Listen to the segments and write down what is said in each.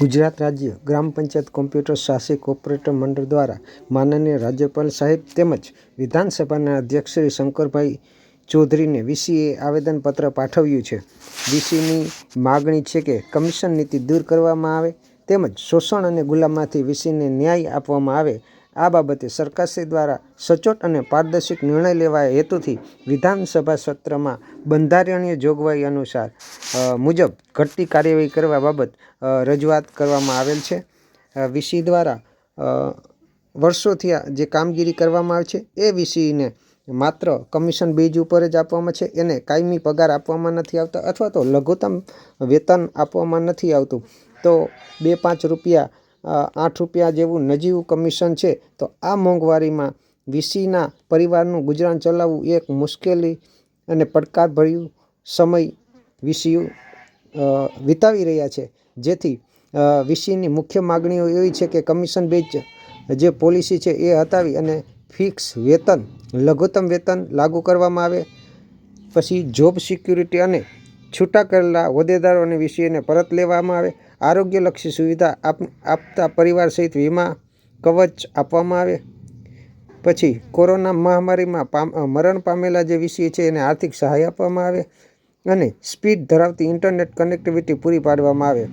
ગુજરાત રાજ્ય ગ્રામ પંચાયત કોમ્પ્યુટર શાસિત કોઓપરેટર મંડળ દ્વારા માનનીય રાજ્યપાલ સાહેબ તેમજ વિધાનસભાના અધ્યક્ષ શ્રી શંકરભાઈ ચૌધરીને વીસીએ આવેદનપત્ર પાઠવ્યું છે. વીસીની માગણી છે કે કમિશન નીતિ દૂર કરવામાં આવે તેમજ શોષણ અને ગુલામમાંથી વીસીને ન્યાય આપવામાં આવે આ બાબતે સરકારશ્રી દ્વારા સચોટ અને પારદર્શક નિર્ણય લેવાય હેતુથી વિધાનસભા સત્રમાં બંધારણીય જોગવાઈ અનુસાર મુજબ ઘટતી કાર્યવાહી કરવા બાબત રજૂઆત કરવામાં આવેલ છે. વીસી દ્વારા વર્ષોથી જે કામગીરી કરવામાં આવે છે, એ વીસીને માત્ર કમિશન બેઝ ઉપર જ આપવામાં છે, એને કાયમી પગાર આપવામાં નથી આવતા અથવા તો લઘુત્તમ વેતન આપવામાં નથી આવતું. તો બે પાંચ રૂપિયા આઠ રૂપિયા જેવું નજીવું કમિશન છે, તો આ મોંઘવારીમાં વીસીના પરિવારનું ગુજરાન ચલાવવું એક મુશ્કેલી અને પડકારભર્યું સમય વીસીયુ વિતાવી રહ્યા છે. જેથી વીસીની મુખ્ય માગણીઓ એવી છે કે કમિશન બેચ જે પોલિસી છે એ હટાવી અને ફિક્સ વેતન, લઘુત્તમ વેતન લાગુ કરવામાં આવે. પછી જોબ સિક્યુરિટી અને છૂટા કરેલા હોદ્દેદારોને વિષયને પરત લેવામાં આવે. આરોગ્યલક્ષી સુવિધા આપ, આપતા પરિવાર સહિત વીમા કવચ આપવામાં આવે. પછી કોરોના મહામારીમાં મરણ પામેલા જે વિષય છે એને આર્થિક સહાય આપવામાં આવે અને સ્પીડ ધરાવતી ઇન્ટરનેટ કનેક્ટિવિટી પૂરી પાડવામાં આવે.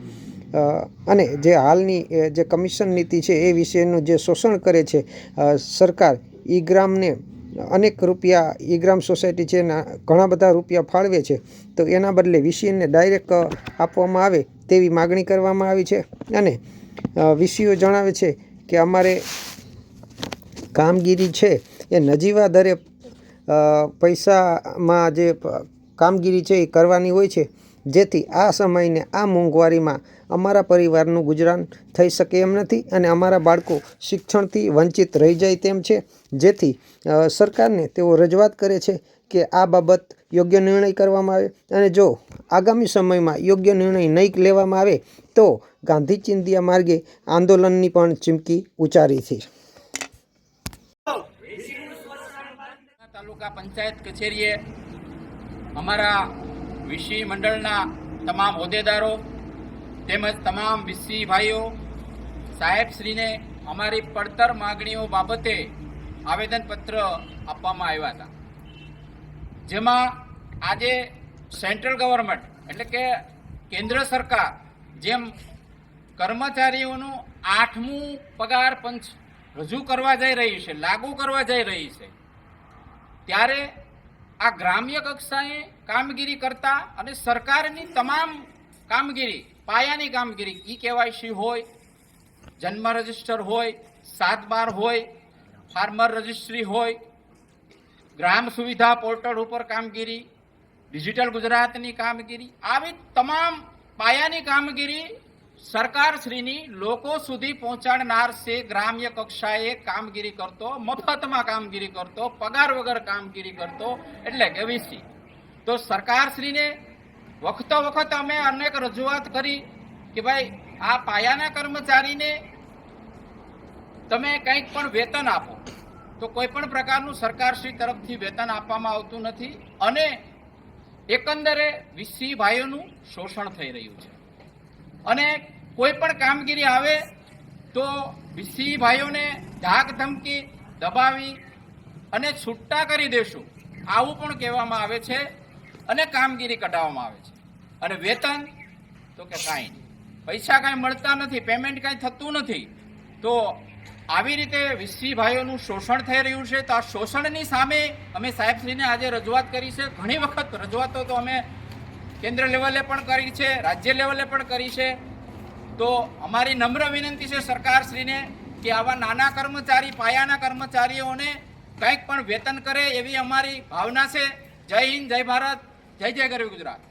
અને જે હાલની જે કમિશન નીતિ છે એ વિશેનું જે શોષણ કરે છે સરકાર ઈ ગ્રામને અનેક રૂપિયા ઈ ગ્રામ સોસાયટી છે એના ઘણા બધા રૂપિયા ફાળવે છે. તો એના બદલે વીસીને ડાયરેક્ટ આપવામાં આવે તેવી માગણી કરવામાં આવી છે. અને વીસીઓ જણાવે છે કે અમારે કામગીરી છે એ નજીવા દરે પૈસામાં જે કામગીરી છે એ કરવાની હોય છે. જેથી આ સમયને આ મોંઘવારીમાં અમારા પરિવારનું ગુજરાન થઈ શકે એમ નથી અને અમારા બાળકો શિક્ષણથી વંચિત રહી જાય તેમ છે. જેથી સરકારને તેઓ રજૂઆત કરે છે કે આ બાબત યોગ્ય નિર્ણય કરવામાં આવે અને જો આગામી સમયમાં યોગ્ય નિર્ણય નહીં લેવામાં આવે તો ગાંધી ચિંધિયા માર્ગે આંદોલનની પણ ચીમકી ઉચ્ચારી છે. તાલુકા પંચાયત કચેરીએ અમારા વિશી મંડળના તમામ હોદ્દેદારો તેમજ તમામ વિસી ભાઈઓ સાહેબશ્રીને અમારી પડતર માગણીઓ બાબતે આવેદનપત્ર આપવામાં આવ્યા હતા. જેમાં આજે સેન્ટ્રલ ગવર્મેન્ટ એટલે કે કેન્દ્ર સરકાર જેમ કર્મચારીઓનું આઠમું પગાર પંચ રજૂ કરવા જઈ રહી છે, લાગુ કરવા જઈ રહી છે, ત્યારે આ ગ્રામ્ય કક્ષાએ કામગીરી કરતા અને સરકારની તમામ કામગીરી, પાયાની કામગીરી, ઈ કેવાયસી હોય, જન્મ રજિસ્ટર હોય, સાત બાર હોય, ફાર્મર રજિસ્ટ્રી હોય, ગ્રામ સુવિધા પોર્ટલ ઉપર કામગીરી, ડિજિટલ ગુજરાતની કામગીરી, આવી તમામ પાયાની કામગીરી સરકારશ્રીની લોકો સુધી પહોંચાડનાર છે ગ્રામ્ય કક્ષાએ કામગીરી કરતો, મફતમાં કામગીરી કરતો, પગાર વગર કામગીરી કરતો, એટલે કે વીસી. તો સરકારશ્રીને વખતો વખત અમે અનેક રજૂઆત કરી કે ભાઈ, આ પાયાના કર્મચારીને તમે કંઈક પણ વેતન આપો. તો કોઈ પણ પ્રકારનું સરકારશ્રી તરફથી વેતન આપવામાં આવતું નથી અને એકંદરે વીસી ભાઈઓનું શોષણ થઈ રહ્યું છે. અને કોઈ પણ કામગીરી આવે તો સિંહ ભાઈઓને ધાક ધમકી દબાવી અને છૂટા કરી દેશું. આવું પણ કહેવામાં આવે છે અને કામગીરી કઢાવવામાં આવે છે. અને વેતન તો કે કાંઈ નહીં. પૈસા કાંઈ મળતા નથી પેમેન્ટ કાંઈ થતું નથી. તો આવી રીતે વીસી ભાઈઓનું શોષણ થઈ રહ્યું છે. તો આ શોષણની સામે અમે સાહેબશ્રીને આજે રજૂઆત કરી છે. ઘણી વખત રજૂઆતો તો અમે કેન્દ્ર લેવલે પણ કરી છે, રાજ્ય લેવલે પણ કરી છે. તો અમારી નમ્ર વિનંતી છે સરકારશ્રીને કે આવા નાના કર્મચારી, પાયાના કર્મચારીઓને કંઈક પણ વેતન કરે એવી અમારી ભાવના છે. જય હિન્દ, જય ભારત, જય જય ગરવી ગુજરાત.